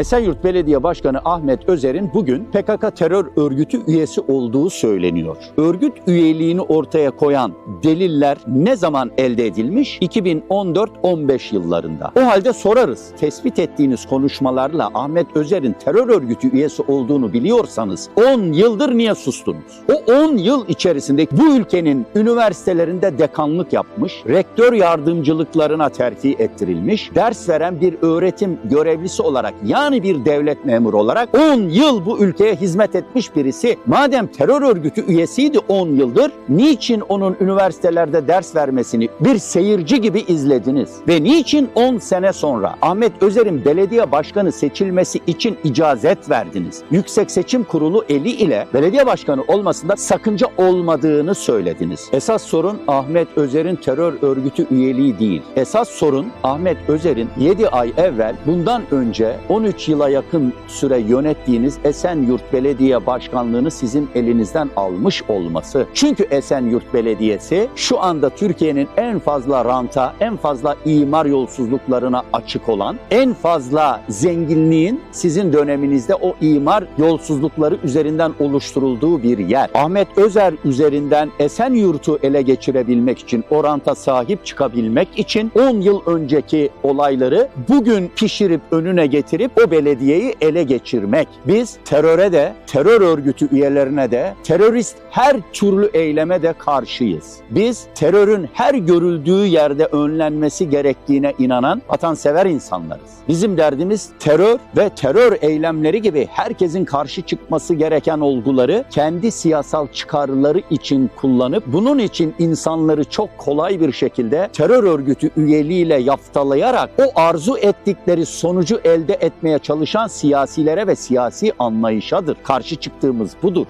Esenyurt Belediye Başkanı Ahmet Özer'in bugün PKK terör örgütü üyesi olduğu söyleniyor. Örgüt üyeliğini ortaya koyan deliller ne zaman elde edilmiş? 2014-15 yıllarında. O halde sorarız. Tespit ettiğiniz konuşmalarla Ahmet Özer'in terör örgütü üyesi olduğunu biliyorsanız 10 yıldır niye sustunuz? O 10 yıl içerisinde bu ülkenin üniversitelerinde dekanlık yapmış, rektör yardımcılıklarına terfi ettirilmiş, ders veren bir öğretim görevlisi olarak yani bir devlet memuru olarak 10 yıl bu ülkeye hizmet etmiş birisi madem terör örgütü üyesiydi 10 yıldır niçin onun üniversitelerde ders vermesini bir seyirci gibi izlediniz? Ve niçin 10 sene sonra Ahmet Özer'in belediye başkanı seçilmesi için icazet verdiniz? Yüksek Seçim Kurulu eli ile belediye başkanı olmasında sakınca olmadığını söylediniz. Esas sorun Ahmet Özer'in terör örgütü üyeliği değil. Esas sorun Ahmet Özer'in 7 ay evvel bundan önce 13 yıla yakın süre yönettiğiniz Esenyurt Belediye Başkanlığını sizin elinizden almış olması. Çünkü Esenyurt Belediyesi şu anda Türkiye'nin en fazla ranta, en fazla imar yolsuzluklarına açık olan, en fazla zenginliğin sizin döneminizde o imar yolsuzlukları üzerinden oluşturulduğu bir yer. Ahmet Özer üzerinden Esenyurt'u ele geçirebilmek için, o ranta sahip çıkabilmek için 10 yıl önceki olayları bugün pişirip önüne getirip o belediyeyi ele geçirmek. Biz teröre de, terör örgütü üyelerine de, terörist her türlü eyleme de karşıyız. Biz terörün her görüldüğü yerde önlenmesi gerektiğine inanan vatansever insanlarız. Bizim derdimiz terör ve terör eylemleri gibi herkesin karşı çıkması gereken olguları kendi siyasal çıkarları için kullanıp bunun için insanları çok kolay bir şekilde terör örgütü üyeliğiyle yaftalayarak o arzu ettikleri sonucu elde çalışan siyasilere ve siyasi anlayışadır. Karşı çıktığımız budur.